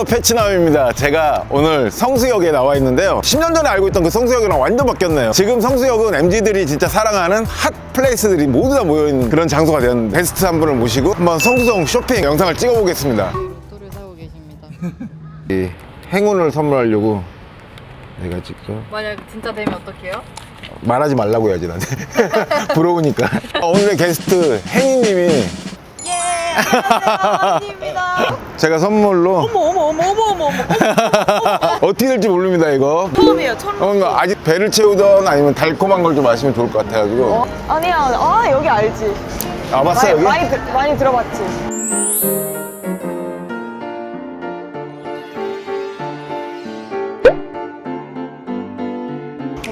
안녕하세요 패치남입니다 제가 오늘 성수역에 나와 있는데요 10년 전에 알고 있던 그 성수역이랑 완전 바뀌었네요 지금 성수역은 MZ들이 진짜 사랑하는 핫 플레이스들이 모두 다 모여있는 그런 장소가 되었는데 게스트 한 분을 모시고 한번 성수역 쇼핑 영상을 찍어보겠습니다 로또를 사고 계십니다. 이 행운을 선물하려고 내가 직접 만약 진짜 되면 어떡해요? 말하지 말라고 해야지 나한테 부러우니까 오늘의 게스트 혜니님이 예, 안녕하세요, 언니입니다. 제가 선물로 어머, 어머, 어머, 어머, 어머, 어머. 어떻게 될지 모릅니다 이거 처음이에요, 처음. 어, 이거 아직 배를 채우던 아니면 달콤한 걸 좀 마시면 좋을 것 같아가지고 어? 아니야, 아, 여기 알지. 아 봤어 많이, 여기? 많이, 들- 많이 들어봤지.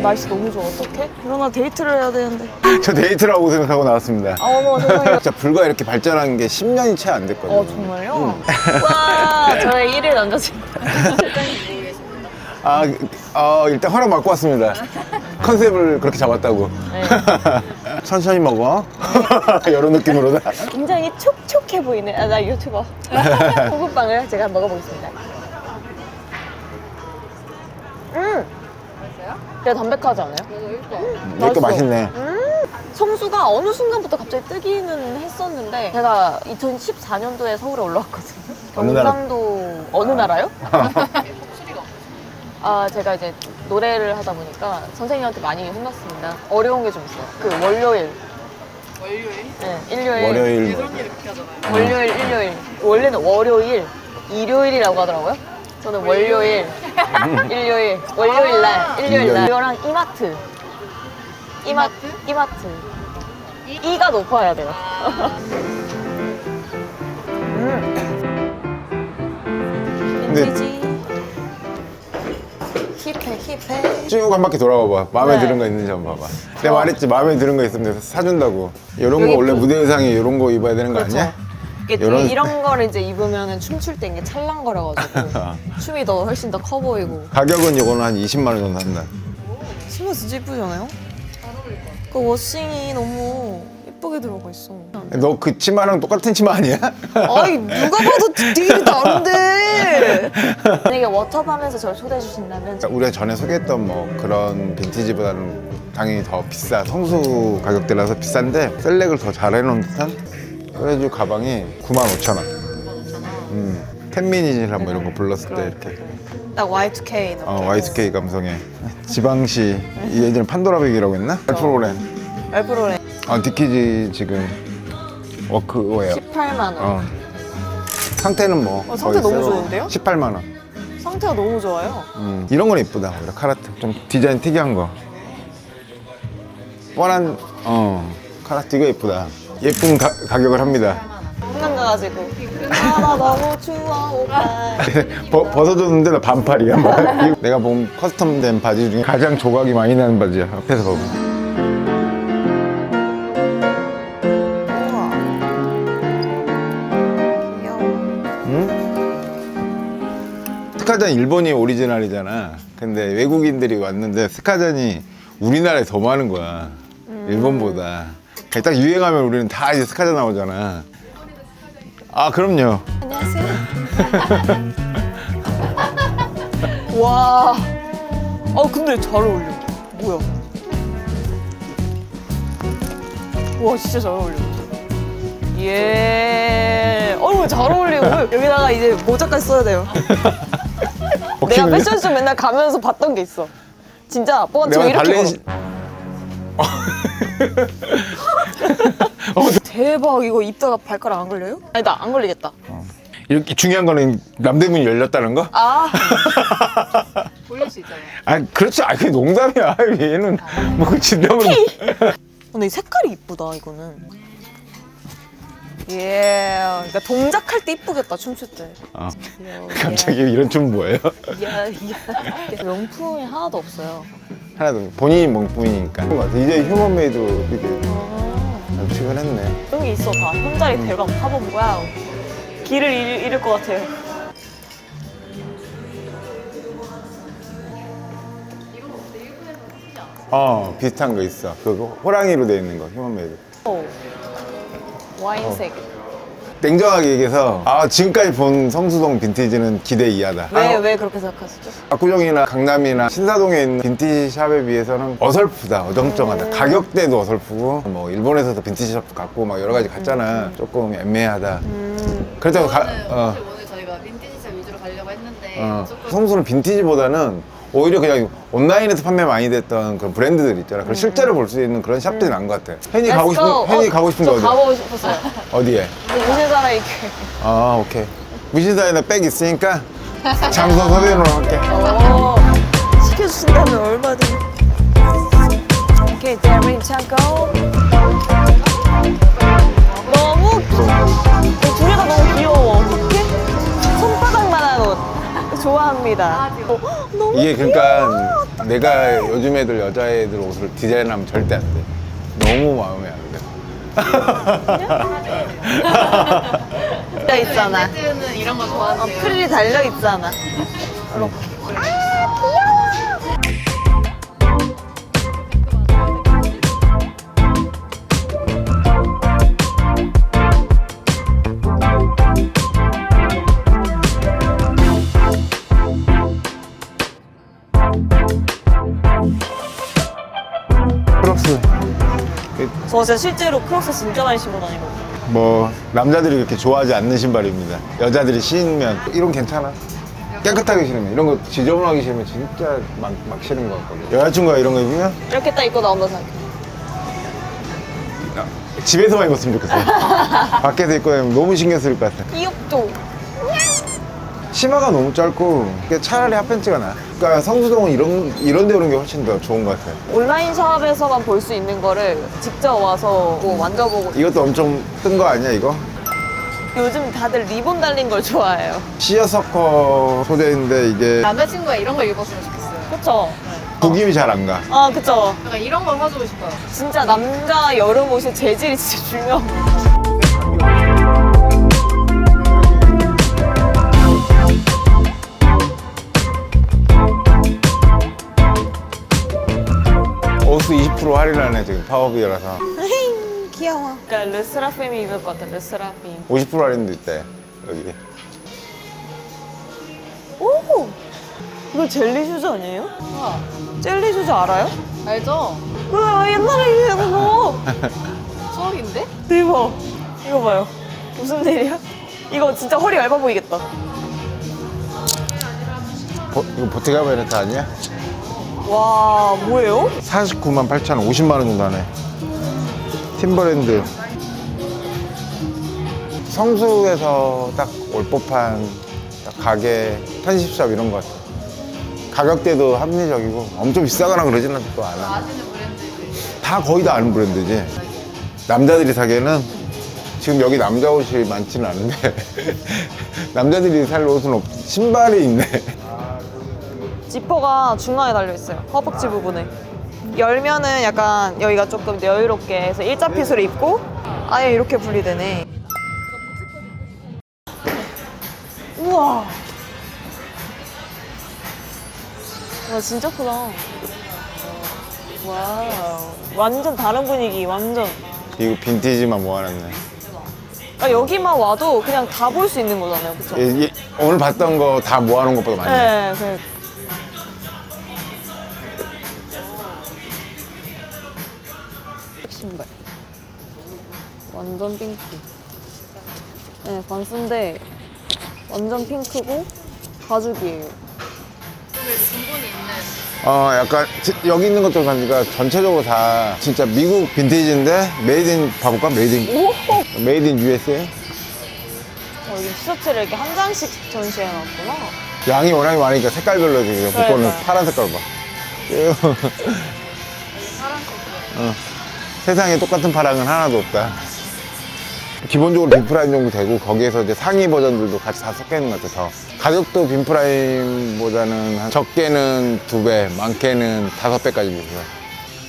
날씨 너무 좋아, 어떡해? 그러나 데이트를 해야 되는데. 저 데이트라고 생각하고 나왔습니다 아, 어머, 세상에. 진짜 불과 이렇게 발전한 게 10년이 채 안 됐거든요 어, 정말요? 와, 저의 1일 남자친구. 아, 어, 일단 허락 받고 왔습니다 컨셉을 그렇게 잡았다고 네. 천천히 먹어 이런 느낌으로다 굉장히 촉촉해 보이네. 아, 나 유튜버. 호국빵을 제가 먹어보겠습니다. 음! 맛있어요? 되게 담백하지 않아요? 일단 이것도 맛있어. 맛있네 성수가 어느 순간부터 갑자기 뜨기는 했었는데 제가 2014년도에 서울에 올라왔거든요. 어느 나라? 경상도 어느 나라요? 소리가 아 제가 이제 노래를 하다 보니까 선생님한테 많이 혼났습니다. 어려운 게 좀 있어요. 그 월요일, 월요일 네, 일요일, 월요일 뭐. 예전일 이렇게 하잖아요. 월요일, 일요일. 원래는 월요일, 일요일이라고 하더라고요. 저는 월요일, 일요일, 월요일 날, 일요일 날. 일요일. 이거랑 이마트. 이마, 이마트. 이가 높아야 돼요. 음. 근데- 왠지 힙해, 힙해. 쭉 한 바퀴 돌아봐봐 마음에 네. 드는 거 있는지 한번 봐봐 내가 말했지 마음에 드는 거 있으면 내가 사준다고 이런 거 여기 원래 부- 무대 의상에 이런 거 입어야 되는 거 아니야? 이게 이런- 이런 거를 이제 입으면 춤출 때 이게 찰랑거려가지고 춤이 더 훨씬 더 커 보이고. 가격은 이거는 한 20만 원 정도 한다 신발 진짜 이쁘잖아요? 그 워싱이 너무 예쁘게 들어가 있어. 너 그 치마랑 똑같은 치마 아니야? 아이 누가 봐도 되게 다른데. 만약에 워터밤에서 저를 초대해 주신다면 우리가 전에 소개했던 뭐 그런 빈티지보다는 당연히 더 비싸 성수 가격대라서 비싼데 셀렉을 더 잘 해놓은 듯한 그래가지고 가방이 9만 5천 원 음, 텐미니지라 뭐 이런 거 불렀을 때 이렇게 딱 Y2K 이렇게. 어, Y2K 감성에 지방시 이 예전에 판도라백이라고 했나? 프로그램 알프로레 어, 디키지 지금 워크웨어 18만 원. 어. 상태는 뭐 어, 상태 거의 너무 새로 좋은데요? 18만 원 상태가 너무 좋아요. 음, 이런 건 이쁘다 오히려 카라트 좀 디자인 특이한 거 뻔한 어 카라트 이거 이쁘다 예쁜 가, 가격을 합니다 한강 가가지고 아 나 너무 추워 오빠. 버, 벗어줬는데 나 반팔이야 막. 이거 내가 본 커스텀된 바지 중에 가장 조각이 많이 나는 바지야 앞에서 우와. 귀여워. 스카잔 일본이 오리지널이잖아 근데 외국인들이 왔는데 스카잔이 우리나라에 더 많은 거야 일본보다 딱 유행하면 우리는 다 이제 스카잔 나오잖아 아 그럼요 안녕하세요. 와. 아 근데 잘 어울려. 뭐야? 와 진짜 잘 어울려. 예. 어우 잘 어울리고 여기다가 이제 모자까지 써야 돼요. 내가 패션쇼 맨날 가면서 봤던 게 있어. 진짜 뻔저 내가 이렇게 발렌시 걸어. 대박 이거 입다가 발가락 안 걸려요? 아니다 안 걸리겠다. 이렇게 중요한 거는 남대문이 열렸다는 거? 아 돌릴 수 있잖아요. 아 그렇지 아 그게 농담이야 얘는 뭐 진담을 근데 이 색깔이 이쁘다 이거는. 예. 그러니까 동작할 때 이쁘겠다 춤출 때. 아, 갑자기 이런 춤 뭐예요? 야, 야. 명품이 하나도 없어요. 하나도 본인이 명품이니까 이제 휴먼메이드 이렇게 아, 연출을 했네 게 있어 다. 혼자리 대박 타본 거야. 길을 잃, 잃을 것 같아요. 어 비슷한 거 있어 그거 호랑이로 돼 있는 거 휴먼메이드 오. 와인색. 냉정하게 얘기해서 아 지금까지 본 성수동 빈티지는 기대 이하다. 왜, 아, 왜 그렇게 생각하시죠? 압구정이나 강남이나 신사동에 있는 빈티지 샵에 비해서는 어설프다, 어정쩡하다. 가격대도 어설프고 뭐 일본에서도 빈티지 샵 갖고 막 여러 가지 갔잖아. 조금 애매하다. 그렇다고 가, 저는 어, 사실 오늘 저희가 빈티지샵 위주로 가려고 했는데 어. 조금 성수는 빈티지보다는 오히려 그냥 온라인에서 판매 많이 됐던 그런 브랜드들 있잖아. 그걸 실제로 볼 수 있는 그런 샵들이 나은 것 같아. 혜니 가고 싶은 go. 혜니 어, 가고 싶은 저거 어디? 가보고 싶었어요. 어디에? 무신사라 이렇게. 아 오케이. 무신사에는 백 있으니까 장소 소대로 할게. 어, 시켜주신다면 얼마든. 오케이, 대린 창고. 너무 귀- 어, 둘 좋아합니다. 어, 너무 이게 그러니까 내가 요즘 애들 여자애들 옷을 디자인하면 절대 안 돼. 너무 마음에 안 돼. 달려 있잖아. 이런 거 어, 좋아하세요? 프릴이 달려 있잖아. 이렇게. 저 진짜 실제로 크록스 진짜 많이 신고 다니거든요. 뭐 남자들이 그렇게 좋아하지 않는 신발입니다. 여자들이 신으면 이런 괜찮아. 깨끗하게 신으면 이런 거 지저분하게 신으면 진짜 막, 막 신은 것 같거든. 여자친구가 이런 거 입으면 이렇게 딱 입고 나온다 생각해. 집에서만 입었으면 좋겠어. 밖에서 입고 다니면 너무 신경 쓸 것 같아. 귀엽죠? 치마가 너무 짧고 차라리 핫팬츠가 나. 그러니까 성수동은 이런 이런 데 오는 게 훨씬 더 좋은 것 같아. 온라인 샵에서만 볼 수 있는 거를 직접 와서 뭐 만져보고 이것도 엄청 뜬 거 아니야 이거? 요즘 다들 리본 달린 걸 좋아해요. 시어서커 소재인데 이게 남자친구가 이런 거 입었으면 좋겠어요. 그쵸? 구김이 잘 안 가. 아 그쵸. 약간 이런 걸 사주고 싶어요. 진짜 남자 여름 옷의 재질이 진짜 중요한 옷수 20% 할인하네 지금 파워비어라서 귀여워. 그러니까 르스라핌이 입을 것 같아, 르스라핌. 50% 할인도 있대 여기. 오! 이거 젤리 슈즈 아니에요? 우와, 젤리 슈즈 알아요? 알죠? 그 옛날에 이거 거 추억인데? 대박. 이거 봐요. 무슨 일이야? 이거 진짜 허리 얇아 보이겠다. 보, 이거 보티가 베네트 아니야? 와, 뭐예요? 49만 8천 원, 50만 원 정도 하네. 팀버랜드. 성수에서 딱 올 법한 딱 가게, 편집샵 이런 것 같아. 가격대도 합리적이고 엄청 비싸거나 그러지는 또 않아. 아시는. 다 거의 다 아는 브랜드지. 남자들이 사기에는 지금 여기 남자 옷이 많지는 않은데 남자들이 살 옷은 없. 신발이 있네. 지퍼가 중앙에 달려 있어요. 허벅지 부분에. 열면은 약간 여기가 조금 여유롭게 해서 일자 핏으로 입고 아예 이렇게 분리되네. 우와. 와 진짜 크다. 와우. 완전 다른 분위기, 완전. 이거 빈티지만 모아놨네. 아, 여기만 와도 그냥 다 볼 수 있는 거잖아요, 그쵸? 이- 이- 오늘 봤던 거 다 모아놓은 것보다 많네. 네, 그 완전 핑크. 네, 반스인데 완전 핑크고 가죽이에요. 그래도 근본이 있는 어, 약간 지- 여기 있는 것들 보니까 전체적으로 다 진짜 미국 빈티지인데 메이드 인 봐볼까? 메이드 인 오! 메이드 인 USA? 어, 여기 티셔츠를 이렇게 한 장씩 전시해 놨구나. 양이 워낙에 많으니까 색깔별로 지금 복권은 그러니까요. 파란 색깔 봐. 쭉. 사람 거 어. 세상에 똑같은 파랑은 하나도 없다. 기본적으로 빈프라임 정도 되고 거기에서 이제 상위 버전들도 같이 다 섞여 있는 것 같아 더. 가격도 빈프라임보다는 한 적게는 두 배, 많게는 다섯 배까지 비싸.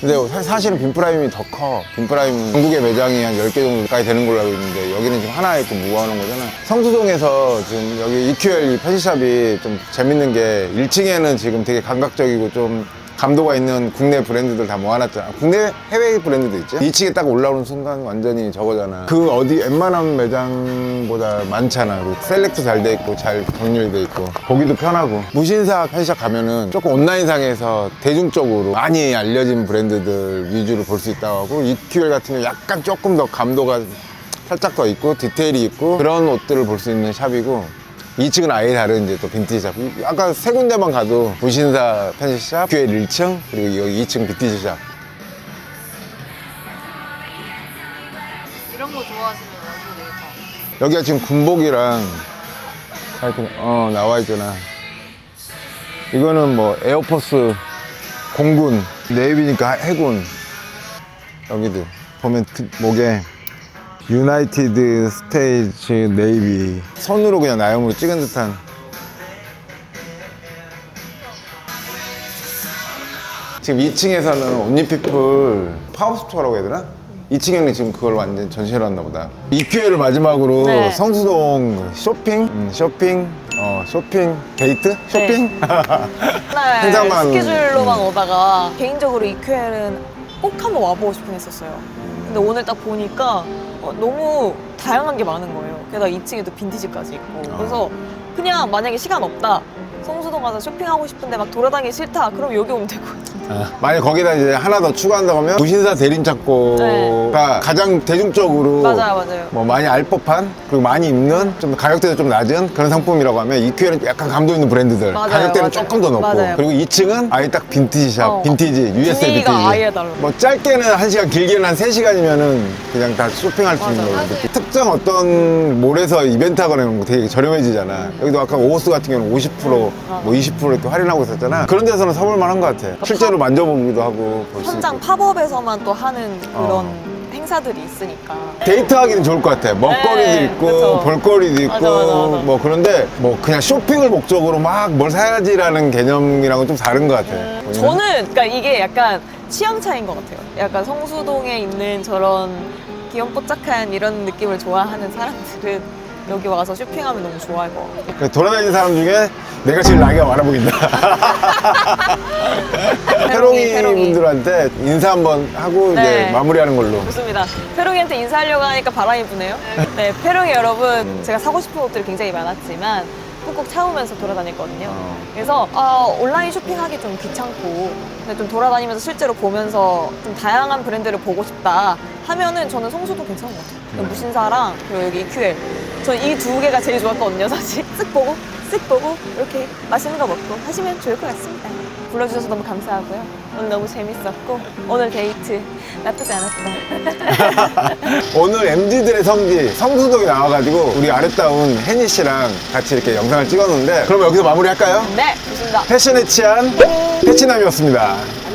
근데 사- 사실은 빈프라임이 더 커. 빈프라임은 전국의 매장이 한 10개 정도까지 되는 걸로 알고 있는데 여기는 지금 하나에 이렇게 모아놓은 거잖아. 성수동에서 지금 여기 EQL 이 편집샵이 좀 재밌는 게 1층에는 지금 되게 감각적이고 좀 감도가 있는 국내 브랜드들 다 모아놨잖아. 국내 해외 브랜드도 있지. 2층에 딱 올라오는 순간 완전히 저거잖아. 그 어디 웬만한 매장보다 많잖아. 그리고 셀렉트 잘 돼 있고 잘 정렬돼 있고 보기도 편하고 무신사 펜샵 가면은 조금 온라인상에서 대중적으로 많이 알려진 브랜드들 위주로 볼 수 있다고 하고 EQL 같은 경우 약간 조금 더 감도가 살짝 더 있고 디테일이 있고 그런 옷들을 볼 수 있는 샵이고 2층은 아예 다른 이제 또 빈티지 샵. 아까 세 군데만 가도 무신사 펜시샵, QL 1층, 그리고 여기 2층 빈티지 샵. 이런 거 좋아하시면 완전 되겠다. 여기가 지금 군복이랑 하여튼 어 나와 있잖아. 이거는 뭐 에어포스 공군, 네이비니까 해군. 여기도 보면 특- 목에 유나이티드 스테이츠 네이비 손으로 그냥 나염으로 찍은 듯한 지금 2층에서는 온리피플 파워스토어라고 해야 되나? 2층에는 지금 그걸 완전 전시를 했나 보다. EQL을 마지막으로 네. 성수동 쇼핑, 음, 쇼핑, 어, 쇼핑 데이트? 쇼핑? 날 행사만- 스케줄로만 오다가 개인적으로 EQL은 꼭 한번 와보고 싶긴 했었어요. 근데 오늘 딱 보니까 어, 너무 다양한 게 많은 거예요. 게다가 2층에도 빈티지까지 있고. 아. 그래서 그냥 만약에 시간 없다. 성수동 가서 쇼핑하고 싶은데 막 돌아다니기 싫다. 그럼 여기 오면 같은데. 만약 거기다 이제 하나 더 추가한다고 하면 무신사 대림착고가 네. 가장 대중적으로 맞아요, 맞아요. 뭐 많이 알 법한 그리고 많이 입는 좀 가격대도 좀 낮은 그런 상품이라고 하면 EQL은 약간 감도 있는 브랜드들 맞아요, 가격대는 맞아요. 조금 더 높고 맞아요. 그리고 2층은 아예 딱 빈티지 샵 어. 빈티지 USA 빈티지 분위기가 아예. 뭐 짧게는 한시간 길게는 한 세시간이면은 그냥 다 쇼핑할 수 있는. 거고 특정 어떤 몰에서 이벤트 하거나 이런 거 되게 저렴해지잖아 여기도 아까 오호스 같은 경우는 50%뭐 20% 이렇게 할인하고 있었잖아 그런 데서는 사볼 만 한 것 같아 실제로 만져보기도 하고 볼 수 현장 있고 팝업에서만 또 하는 그런 어. 행사들이 있으니까. 데이트하기는 좋을 것 같아. 먹거리도 네, 있고 그쵸. 볼거리도 있고 맞아, 맞아, 맞아. 뭐 그런데 뭐 그냥 쇼핑을 목적으로 막 뭘 사야지라는 개념이랑은 좀 다른 것 같아. 보면은. 저는 그러니까 이게 약간 취향 차이인 것 같아요. 약간 성수동에 있는 저런 귀염뽀짝한 이런 느낌을 좋아하는 사람들은 여기 와서 쇼핑하면 너무 좋아할 것 같아요. 그 돌아다니는 사람 중에 내가 제일 나이가 많아 보인다. 페롱이 페롱이. 분들한테 인사 한번 하고 이제 네. 마무리하는 걸로. 좋습니다. 페롱이한테 인사하려고 하니까 바람이 부네요. 네, 페롱이 여러분, 제가 사고 싶은 옷들이 굉장히 많았지만 꾹꾹 참으면서 돌아다녔거든요. 어. 그래서 아, 온라인 쇼핑하기 좀 귀찮고 근데 좀 돌아다니면서 실제로 보면서 좀 다양한 브랜드를 보고 싶다 하면은 저는 성수도 괜찮은 것 같아요. 무신사랑 그리고 여기 EQL. 저 이 두 개가 제일 좋았거든요, 사실. 쓱 보고, 쓱 보고 이렇게 맛있는 거 먹고 하시면 좋을 것 같습니다. 불러주셔서 너무 감사하고요. 오늘 너무 재밌었고 오늘 데이트 나쁘지 않았다. 오늘 MZ들의 성지 성수동에 나와가지고 우리 아름다운 혜니 씨랑 같이 이렇게 영상을 찍었는데 그럼 여기서 마무리할까요? 네, 좋습니다. 패션에 취한 패치남이었습니다.